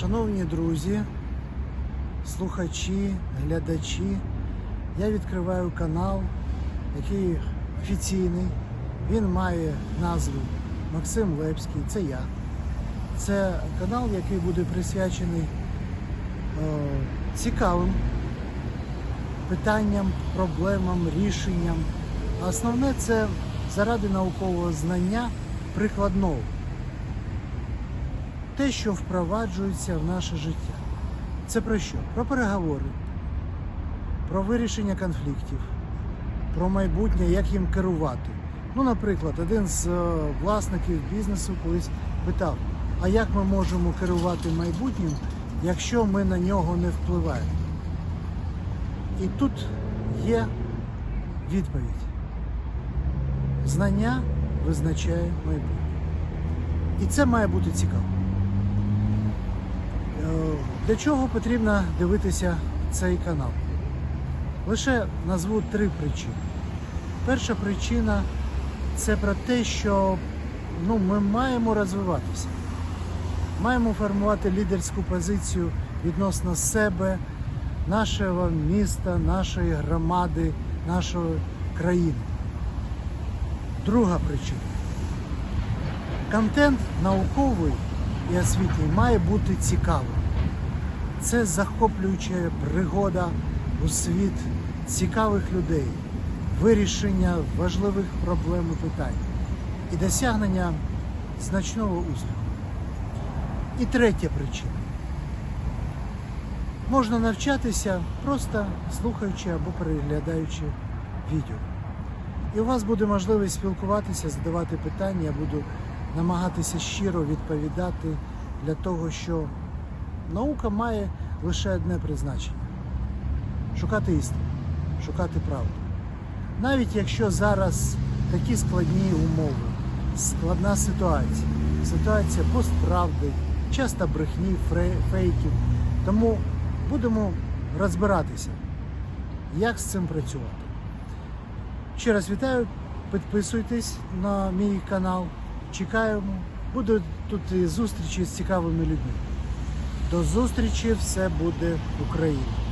Шановні друзі, слухачі, глядачі, я відкриваю канал, який офіційний. Він має назву Максим Лепський, це я. Це канал, який буде присвячений е, цікавим питанням, проблемам, рішенням. Основне це заради наукового знання прикладного. Те, що впроваджується в наше життя. Це про що? Про переговори, про вирішення конфліктів, про майбутнє, як їм керувати. Ну, наприклад, один з е, власників бізнесу колись питав: а як ми можемо керувати майбутнім, якщо ми на нього не впливаємо? І тут є відповідь. Знання визначає майбутнє. І це має бути цікаво. Для чого потрібно дивитися цей канал? Лише назву три причини. Перша причина це про те, що ну, ми маємо розвиватися. Маємо формувати лідерську позицію відносно себе, нашого міста, нашої громади, нашої країни. Друга причина. Контент науковий і освітній має бути цікавим. Це захоплююча пригода у світ цікавих людей, вирішення важливих проблем і питань і досягнення значного успіху. І третя причина. Можна навчатися просто слухаючи або переглядаючи відео. І у вас буде можливість спілкуватися, задавати питання, я буду намагатися щиро відповідати для того, що наука має лише одне призначення шукати істину, шукати правду. Навіть якщо зараз такі складні умови, складна ситуація, ситуація постправди, часто брехні, фейків. Тому будемо розбиратися, як з цим працювати. Ще раз вітаю, підписуйтесь на мій канал. Чекаємо. Будуть тут зустрічі з цікавими людьми. До зустрічі, все буде Україна!